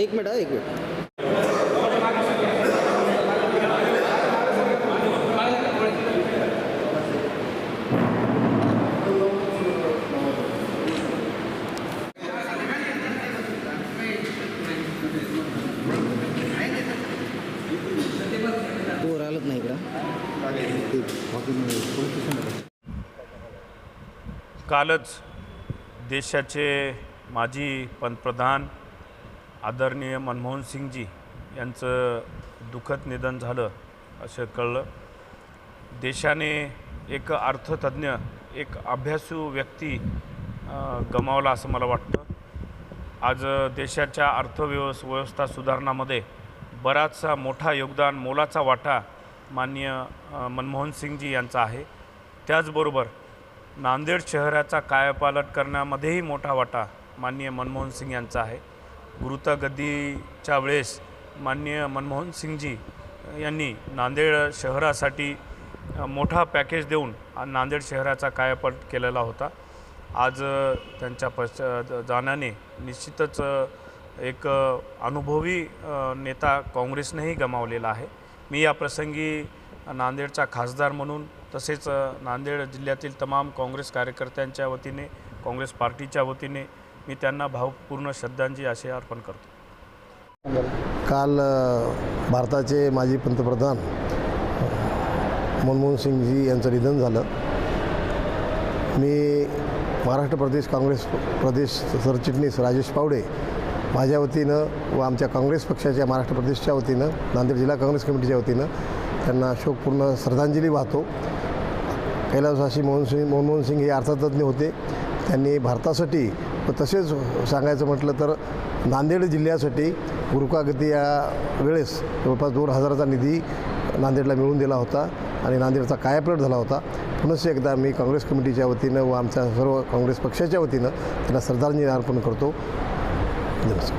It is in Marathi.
एक मिनिट एक मिनिट. तो आलत नाही इकडं. कालच देशाचे माजी पंतप्रधान आदरणीय मनमोहन सिंगजी यांचं दुःखद निधन झालं असं कळलं. देशाने एक अर्थतज्ञ एक अभ्यासू व्यक्ती गमावला असं मला वाटतं. आज देशाच्या अर्थव्यवस् व्यवस्था सुधारणामध्ये बराचसा मोठा योगदान मोलाचा वाटा माननीय मनमोहन सिंगजी यांचा आहे. त्याचबरोबर नांदेड शहराचा कायापालट करण्यामध्येही मोठा वाटा माननीय मनमोहन सिंग यांचा आहे. गुरुतागद्दीच्या वेळेस माननीय मनमोहन सिंगजी यांनी नांदेड शहरासाठी मोठा पॅकेज देऊन नांदेड शहराचा कायापालट केलेला होता. आज त्यांच्या पश्च जाण्याने निश्चितच एक अनुभवी नेता काँग्रेसनेही गमावलेला आहे. मी या प्रसंगी नांदेडचा खासदार म्हणून तसेच नांदेड जिल्ह्यातील तमाम काँग्रेस कार्यकर्त्यांच्या वतीने काँग्रेस पार्टीच्या वतीने मी त्यांना भावपूर्ण श्रद्धांजली असे अर्पण करतो. काल भारताचे माजी पंतप्रधान मनमोहन सिंगजी यांचं निधन झालं. मी महाराष्ट्र प्रदेश काँग्रेस प्रदेश सरचिटणीस राजेश पावडे माझ्या वतीनं व आमच्या काँग्रेस पक्षाच्या महाराष्ट्र प्रदेशच्या वतीनं नांदेड जिल्हा काँग्रेस कमिटीच्या वतीनं त्यांना शोकपूर्ण श्रद्धांजली वाहतो. कैलासवासी मोहन सिंग मनमोहन सिंग हे अर्थतज्ञ होते. त्यांनी भारतासाठी व तसेच सांगायचं म्हटलं तर नांदेड जिल्ह्यासाठी गुरुकागती या वेळेस जवळपास दोन हजाराचा निधी नांदेडला मिळून दिला होता आणि नांदेडचा कायापलट झाला होता. पुनश्च एकदा मी काँग्रेस कमिटीच्या वतीनं व आमच्या सर्व काँग्रेस पक्षाच्या वतीनं त्यांना श्रद्धांजली अर्पण करतो. Yes.